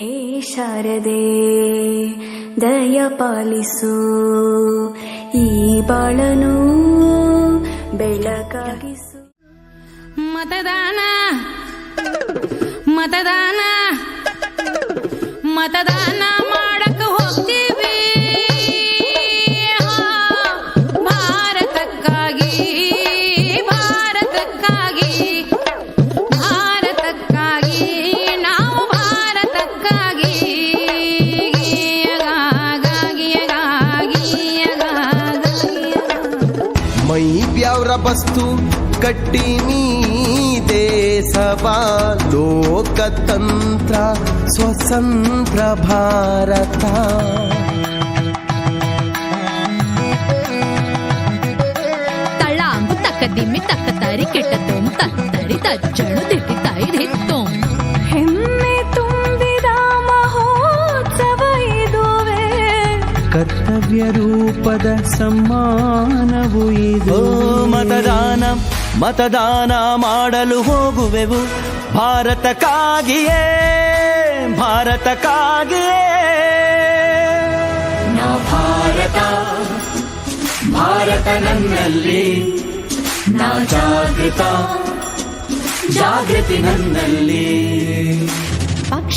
ಹೇ ಶಾರದೆ ದಯ ಪಾಲಿಸು. ಈ ಬಾಳನು ಬೆಳಕಾಗಿಸು ಮತದಾನ ಮತದಾನ ಮತದಾನ. ಬ್ಯಾವ್ರ ಬಸ್ತು ಕಟ್ಟಿ ನೀ ದೇಶವ ಲೋಕತಂತ್ರ ಸ್ವತಂತ್ರ ಭಾರತ ತಳ್ಳಾಂಗು ತಕ್ಕ ದಿಮ್ಮಿ ತಕ್ಕ ತರಿ ಕೆಟ್ಟದೊಂ ತತ್ತರಿ ತಜ್ಜಣು ದಿಟ್ಟಿ ತಾಯಿ ಹಿತ್ತೊಂ ಹೆಮ್ಮೆ ತುಂಬಿದ ಮಹೋತ್ಸವ ಇದುವೇ ಕರ್ತವ್ಯ ರೂಪದ ಸಮ್ಮಾನವು ಇದು ಮತದಾನ ಮಾಡಲು ಹೋಗುವೆವು. ಭಾರತಕ್ಕಾಗಿಯೇ ಭಾರತಕ್ಕಾಗಿಯೇ. ನಾ ಭಾರತ ಭಾರತ ನನ್ನಲ್ಲಿ. ನಾ ಜಾಗೃತ ಜಾಗೃತಿ ನನ್ನಲ್ಲಿ.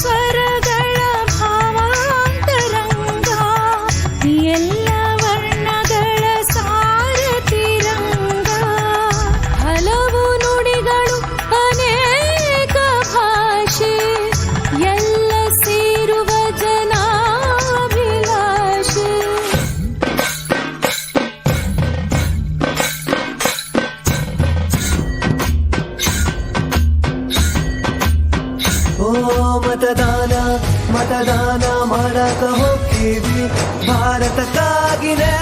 ಸ್ವರ ಮತದಾನ ಮಾಡಕ ಹೋಗ್ತೀವಿ. ಭಾರತಕ್ಕಾಗಿನೆ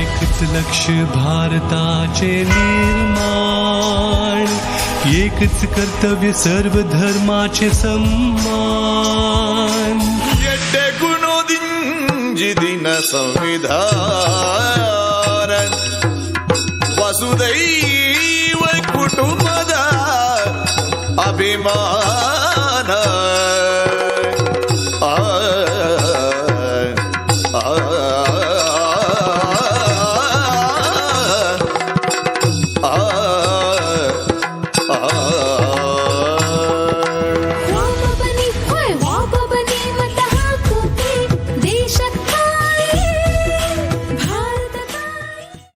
एक लक्ष भारताचे निर्माण एकच कर्तव्य सर्वधर्मा धर्माचे सम्मान दिन संविधान वसुदैव कुटुंब ಅಭಿಮಾನ ಆ